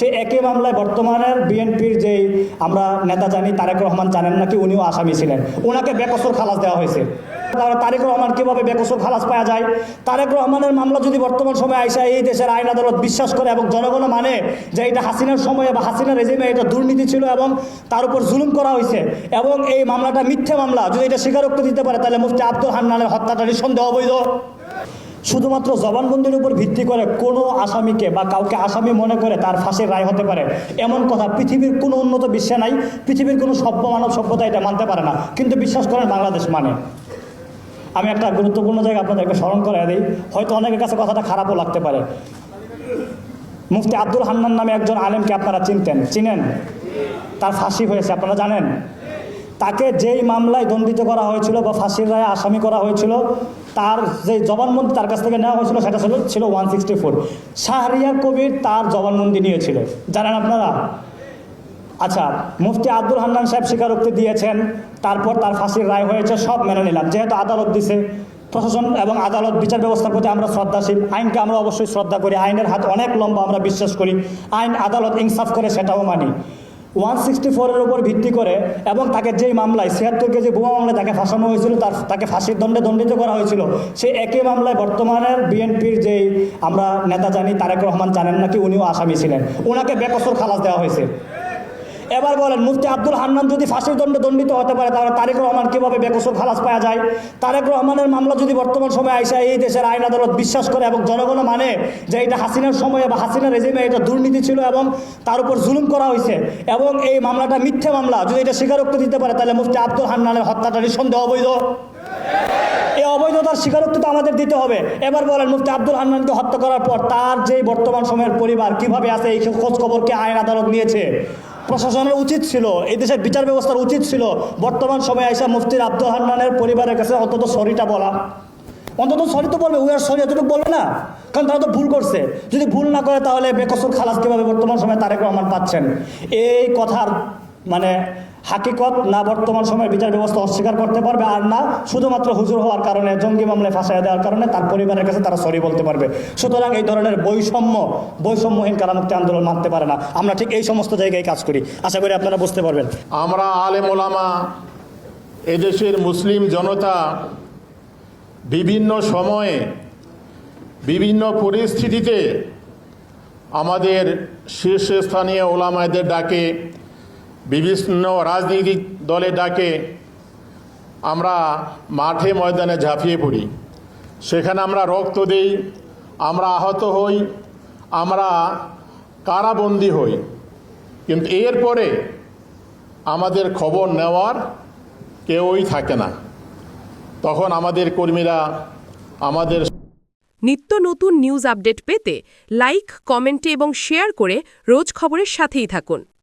সে একই মামলায় বর্তমানের বিএনপির যেই আমরা নেতা জানি তারেক রহমান জানেন নাকি, উনিও আসামি ছিলেন। ওনাকে বেকসর খালাস দেওয়া হয়েছে। তারেক রহমান কীভাবে বেকসর খালাস পাওয়া যায়? তারেক রহমানের মামলা যদি বর্তমান সময়ে আইসা এই দেশের আইন আদালত বিশ্বাস করে এবং জনগণ মানে যে এটা হাসিনার সময়ে বা হাসিনা রেজিমে এটা দুর্নীতি ছিল এবং তার উপর জুলুম করা হয়েছে এবং এই মামলাটা মিথ্যে মামলা, যদি এটা স্বীকারোক্তি দিতে পারে তাহলে মুফতি আব্দুল হান্নানের হত্যাটা নিঃসন্দেহ অবৈধ। শুধুমাত্র জবানবন্দির উপর ভিত্তি করে কোনো আসামিকে বা কাউকে আসামি মনে করে তার ফাঁসির রায় হতে পারে। এমন কথা পৃথিবীর কোনো উন্নত বিশ্বে নাই, পৃথিবীর কোনো সভ্য মানব সভ্যতা এটা মানতে পারে না। কিন্তু বিশ্বাস করেন, বাংলাদেশ মানে। আমি একটা গুরুত্বপূর্ণ জায়গা আপনাদেরকে স্মরণ করে দিই। হয়তো অনেকের কাছে কথাটা খারাপও লাগতে পারে। মুফতি আব্দুল হান্নান নামে একজন আলেমকে আপনারা চিনতেন, চিনেন? তার ফাঁসি হয়েছে, আপনারা জানেন? তাকে যেই মামলায় দণ্ডিত করা হয়েছিল বা ফাঁসির রায়ে আসামি করা হয়েছিল, তার যে জবানবন্দি তার কাছ থেকে নেওয়া হয়েছিল সেটা ছিল ছিল one sixty four Shahriar Kabir তার জবানবন্দি নিয়েছিল। জানেন আপনারা? আচ্ছা মুফতি আব্দুল হান্নান সাহেব স্বীকারোক্তি দিয়েছেন, তারপর তার ফাঁসির রায় হয়েছে, সব মেনে নিলাম। যেহেতু আদালত দিছে, প্রশাসন এবং আদালত বিচার ব্যবস্থার প্রতি আমরা শ্রদ্ধাশীল, আইনকে আমরা অবশ্যই শ্রদ্ধা করি, আইনের হাত অনেক লম্বা, আমরা বিশ্বাস করি, আইন আদালত ইনসাফ করে সেটাও মানি। ওয়ান সিক্সটি ফোরের উপর ভিত্তি করে এবং তাকে যেই মামলায় ছিয়াত্তর কেজি বোমা মামলায় তাকে ফাঁসানো হয়েছিল, তার তাকে ফাঁসির দণ্ডে দণ্ডিত করা হয়েছিল, সেই একই মামলায় বর্তমানের বিএনপির যেই আমরা নেতা জানি তারেক রহমান জানেন নাকি, উনিও আসামি ছিলেন। ওনাকে বেকসর খালাস দেওয়া হয়েছে। এবার বলেন, মুফতি আব্দুল হান্নান যদি ফাঁসির দণ্ডে দণ্ডিত হতে পারে, তাহলে তারেক রহমান কীভাবে বেকসুর খালাস পাওয়া যায়? তারেক রহমানের মামলা যদি বর্তমান সময়ে আইসা, এই দেশের আইন আদালত বিশ্বাস করে এবং জনগণ মানে যে এটা হাসিনার সময়ে বা হাসিনা রেজিমে এটা দুর্নীতি ছিল এবং তার উপর জুলুম করা হয়েছে এবং এই মামলাটা মিথ্যে মামলা, যদি এটা স্বীকারোক্তি দিতে পারে, তাহলে মুফতি আব্দুল হান্নানের হত্যাটা নিঃসন্দেহ অবৈধ। এই অবৈধতার স্বীকারোক্তি তো আমাদের দিতে হবে। এবার বলেন, মুফতি আব্দুল হান্নানকে হত্যা করার পর তার যে বর্তমান সময়ের পরিবার কীভাবে আছে, এই খোঁজ খবরকে আইন আদালত নিয়েছে? প্রশাসনের উচিত ছিল, এই দেশের বিচার ব্যবস্থার উচিত ছিল। বর্তমান সময়ে আইসা মুফতির আব্দুল হান্নানের পরিবারের কাছে অন্তত সরিটা বলা। অন্তত সরি তো বলবে উয়ার সরি এতটুকু বলবে না। কারণ তারা তো ভুল করছে। যদি ভুল না করে তাহলে বেকসুর খালাস কীভাবে বর্তমান সময়ে তারেক রহমান পাচ্ছেন? এই কথার মানে হাকিকত না বর্তমান সময়ের বিচার ব্যবস্থা অস্বীকার করতে পারবে আর না, শুধুমাত্র হুজুর হওয়ার কারণে, জঙ্গি মামলায় ফাঁসাই দেওয়ার কারণে তার পরিবারের কাছে তারা সরি বলতে পারবে। সুতরাং এই ধরনের বৈষম্য, বৈষম্যহীন কারামুক্তি আন্দোলন মানতে পারে না। আমরা ঠিক এই সমস্ত জায়গায় কাজ করি। আশা করি আপনারা বুঝতে পারবেন। আমরা আলেম ওলামা, এদেশের মুসলিম জনতা বিভিন্ন সময়ে, বিভিন্ন পরিস্থিতিতে আমাদের শীর্ষস্থানীয় ওলামায়দের ডাকে বিভিন্ন রাজনৈতিক দলে ডাকে আমরা মাঠে ময়দানে ঝাঁপিয়ে পড়ি। সেখানে আমরা রক্ত দেই, আমরা আহত হই, আমরা কারাবন্দী হই। কিন্তু এরপরে আমাদের খবর নেওয়ার কেউই থাকে না। তখন আমাদের কর্মীরা আমাদের নিত্য নতুন নিউজ আপডেট পেতে লাইক, কমেন্টে এবং শেয়ার করে রোজ খবরের সাথেই থাকুন।